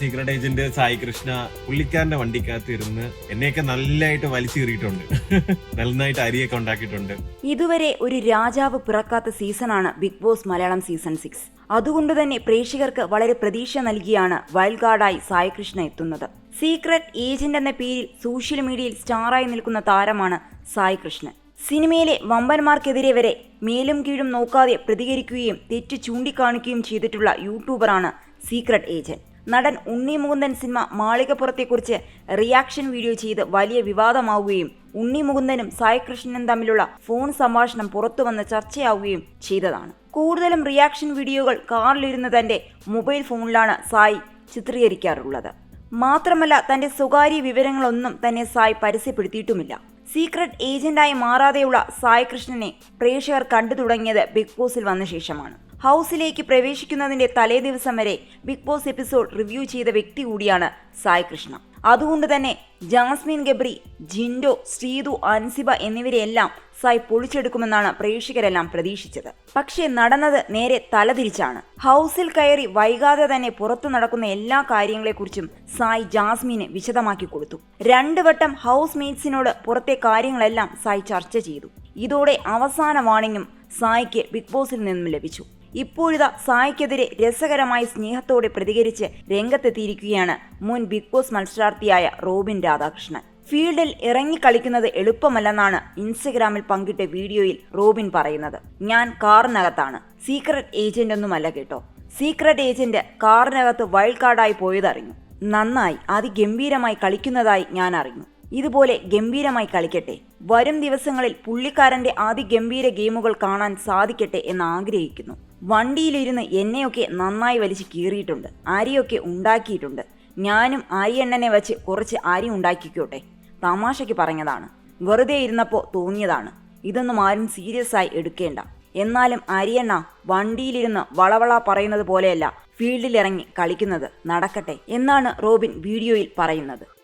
Secret agent Sai Krishna പുള്ളിക്കാരന്റെ വണ്ടിക്കകത്ത് ഇരുന്ന് എന്നെയൊക്കെ നല്ലതായിട്ട് വലിച്ചു കീറിയിട്ടുണ്ട്. നന്നായിട്ട് അരിയൊക്കെ ഉണ്ടാക്കിയിട്ടുണ്ട്. ഇതുവരെ ഒരു രാജാവ് പിറക്കാത്ത സീസണാണ് Bigg Boss Malayalam season six. അതുകൊണ്ട് തന്നെ പ്രേക്ഷകർക്ക് വളരെ പ്രതീക്ഷ നൽകിയാണ് വൈൽഡ് കാർഡായി സായി കൃഷ്ണ എത്തുന്നത്. സീക്രട്ട് ഏജന്റ് എന്ന പേരിൽ സോഷ്യൽ മീഡിയയിൽ സ്റ്റാറായി നിൽക്കുന്ന താരമാണ് സായി കൃഷ്ണൻ. സിനിമയിലെ വമ്പന്മാർക്കെതിരെ വരെ മേലും കീഴും നോക്കാതെ പ്രതികരിക്കുകയും തെറ്റ് ചൂണ്ടിക്കാണിക്കുകയും ചെയ്തിട്ടുള്ള യൂട്യൂബറാണ് സീക്രട്ട് ഏജന്റ്. നടൻ ഉണ്ണി മുകുന്ദൻ സിനിമ മാളികപ്പുറത്തെക്കുറിച്ച് റിയാക്ഷൻ വീഡിയോ ചെയ്ത് വലിയ വിവാദമാവുകയും ഉണ്ണി മുകുന്ദനും സായി കൃഷ്ണനും തമ്മിലുള്ള ഫോൺ സംഭാഷണം പുറത്തുവന്ന് ചർച്ചയാവുകയും ചെയ്തതാണ്. കൂടുതലും റിയാക്ഷൻ വീഡിയോകൾ കാറിലിരുന്ന് തന്റെ മൊബൈൽ ഫോണിലാണ് സായി ചിത്രീകരിക്കാറുള്ളത്. മാത്രമല്ല തന്റെ സ്വകാര്യ വിവരങ്ങളൊന്നും തന്നെ സായി പരസ്യപ്പെടുത്തിയിട്ടുമില്ല. സീക്രട്ട് ഏജന്റായി മാറാതെയുള്ള സായ് കൃഷ്ണനെ പ്രേക്ഷകർ കണ്ടു തുടങ്ങിയത് ബിഗ് ബോസിൽ വന്ന ശേഷമാണ്. ഹൗസിലേക്ക് പ്രവേശിക്കുന്നതിന്റെ തലേ ദിവസം വരെ ബിഗ് ബോസ് എപ്പിസോഡ് റിവ്യൂ ചെയ്ത വ്യക്തി കൂടിയാണ് സായ് കൃഷ്ണ. അതുകൊണ്ട് തന്നെ ജാസ്മിൻ ഗബ്രി ജിൻഡോ ശ്രീതു അൻസിബ എന്നിവരെയെല്ലാം സായ് പൊളിച്ചെടുക്കുമെന്നാണ് പ്രേക്ഷകരെല്ലാം പ്രതീക്ഷിച്ചത്. പക്ഷേ നടന്നത് നേരെ തലതിരിച്ചാണ് ഹൗസിൽ കയറി വൈകാതെ തന്നെ പുറത്തു നടക്കുന്ന എല്ലാ കാര്യങ്ങളെക്കുറിച്ചും സായ് ജാസ്മിന് വിശദമാക്കി കൊടുത്തു. രണ്ടു വട്ടം ഹൗസ് മേറ്റ്സിനോട് പുറത്തെ കാര്യങ്ങളെല്ലാം സായ് ചർച്ച ചെയ്തു. ഇതോടെ അവസാന വാണിങ്ങും സായിക്ക് ബിഗ് ബോസിൽ നിന്നും ലഭിച്ചു. ഇപ്പോഴിതാ സായിക്കെതിരെ രസകരമായി സ്നേഹത്തോടെ പ്രതികരിച്ച് രംഗത്തെത്തിയിരിക്കുകയാണ് മുൻ ബിഗ് ബോസ് മത്സരാർത്ഥിയായ റോബിൻ രാധാകൃഷ്ണൻ. ഫീൽഡിൽ ഇറങ്ങി കളിക്കുന്നത് എളുപ്പമല്ലെന്നാണ് ഇൻസ്റ്റഗ്രാമിൽ പങ്കിട്ട വീഡിയോയിൽ റോബിൻ പറയുന്നത്. ഞാൻ കാറിനകത്താണ്. സീക്രട്ട് ഏജന്റ് ഒന്നുമല്ല കേട്ടോ. സീക്രട്ട് ഏജന്റ് കാറിനകത്ത് വൈൽഡ് കാർഡായി പോയതറിഞ്ഞു. നന്നായി അതിഗംഭീരമായി കളിക്കുന്നതായി ഞാൻ അറിഞ്ഞു ഇതുപോലെ ഗംഭീരമായി കളിക്കട്ടെ. വരും ദിവസങ്ങളിൽ പുള്ളിക്കാരന്റെ അതിഗംഭീര ഗെയിമുകൾ കാണാൻ സാധിക്കട്ടെ എന്ന് ആഗ്രഹിക്കുന്നു. വണ്ടിയിലിരുന്ന് എന്നെയൊക്കെ നന്നായി വലിച്ച് കീറിയിട്ടുണ്ട്. അരിയൊക്കെ ഉണ്ടാക്കിയിട്ടുണ്ട്. ഞാനും അരിയെണ്ണനെ വെച്ച് കുറച്ച് അരി ഉണ്ടാക്കിക്കോട്ടെ. തമാശയ്ക്ക് പറഞ്ഞതാണ്. വെറുതെ ഇരുന്നപ്പോൾ തോന്നിയതാണ്. ഇതൊന്നും ആരും സീരിയസ് ആയി എടുക്കേണ്ട. എന്നാലും അരിയണ്ണ വണ്ടിയിലിരുന്ന് വളവള പറയുന്നത് പോലെയല്ല ഫീൽഡിലിറങ്ങി കളിക്കുന്നത്. നടക്കട്ടെ. എന്നാണ് റോബിൻ വീഡിയോയിൽ പറയുന്നത്.